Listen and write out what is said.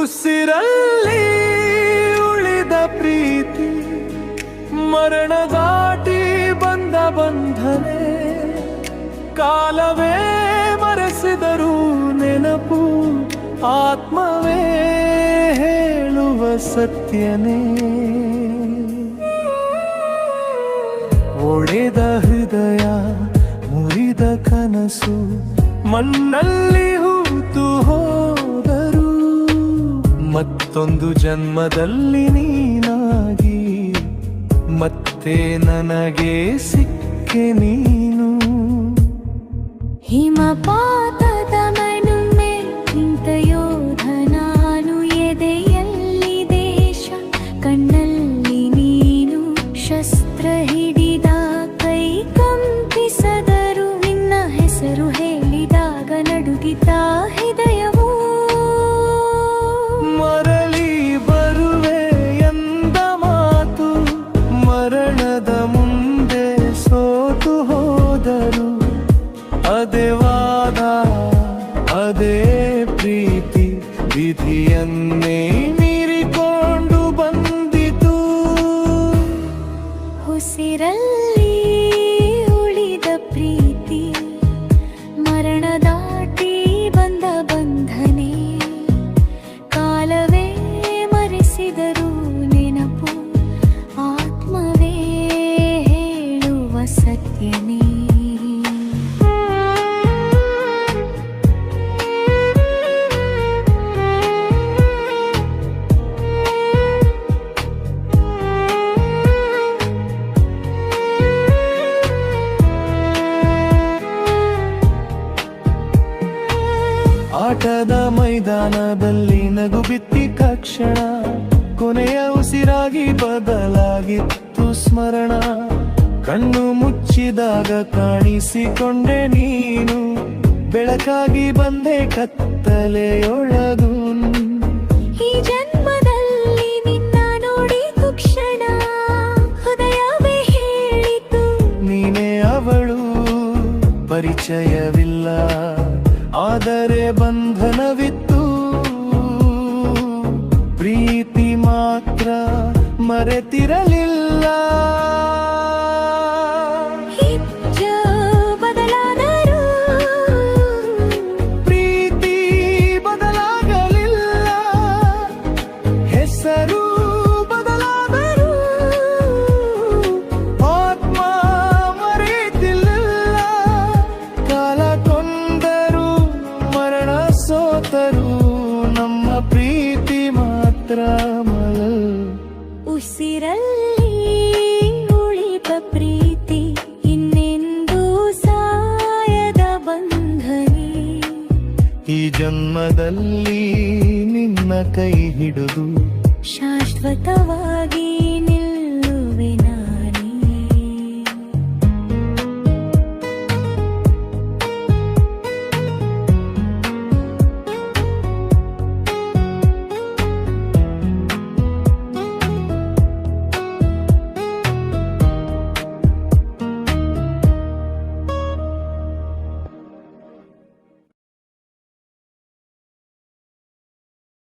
ಉಸಿರಲ್ಲಿ ಉಳಿದ ಪ್ರೀತಿ ಮರಣ ದಾಟಿ ಬಂದ ಕಾಲವೇ ಮರೆಸಿದರೂ ಆತ್ಮವೇ ಹೇಳುವ ಸತ್ಯನೇ. ಒಡೆದ ಹೃದಯ, ಮುರಿದ ಕನಸು, ಮಣ್ಣಲ್ಲಿ ಹೂತು ಹೋದರು, ಮತ್ತೊಂದು ಜನ್ಮದಲ್ಲಿ ನೀನಾಗಿ, ಮತ್ತೆ ನನಗೆ ಸಿಕ್ಕೆ ನೀನು. ಹಿಮಪಾತದ ಶಸ್ತ್ರ ಕೈ ಕಂಪಿಸದರು. ನಿನ್ನ ಹೆಸರು ಹೇಳಿದಾಗ ನಡುಗಿತ ಹೃದಯವು ಮರಳಿ ಬರುವೆ ಮಾತು, ಮರಣದ ಮುಂದೆ ಸೋತು ಹೋದರು. ಅದೇ ವಾದ, ಅದೇ ಪ್ರೀತಿ, ವಿಧಿಯನ್ನೇ ಉಸಿರಲ್ಲಿ ಆಟದ ಮೈದಾನದಲ್ಲಿ ನಗು ಬಿತ್ತಿ ಕ್ಷಣ ಕೊನೆಯ ಉಸಿರಾಗಿ ಬದಲಾಗಿತ್ತು ಸ್ಮರಣ. ಕಣ್ಣು ಮುಚ್ಚಿದಾಗ ಕಾಣಿಸಿಕೊಂಡೆ ನೀನು ಬೆಳಕಾಗಿ ಬಂದೆ ಕತ್ತಲೆಯೊಳಗು ಈ ಜನ್ಮದಲ್ಲಿ ನಿನ್ನ ನೋಡಿತು ಕ್ಷಣ ಹೃದಯವೇ ಹೇಳಿತು. ನೀನೇ ಅವಳು ಪರಿಚಯವಿಲ್ಲ. ಆದರೆ ಬಂಧನವಿತ್ತು. ಪ್ರೀತಿ ಮಾತ್ರ ಮರೆತಿರಲಿಲ್ಲ. ಮಾತ್ರ ಮಲಲ್ ಉಸಿರಲ್ಲಿ ಉಳಿದ ಪ್ರೀತಿ ಇನ್ನೆಂದೂ ಸಾಯದ ಬಂಧನಿ. ಈ ಜನ್ಮದಲ್ಲಿ ನಿನ್ನ ಕೈ ಹಿಡಿದು ಶಾಶ್ವತವಾಗಿ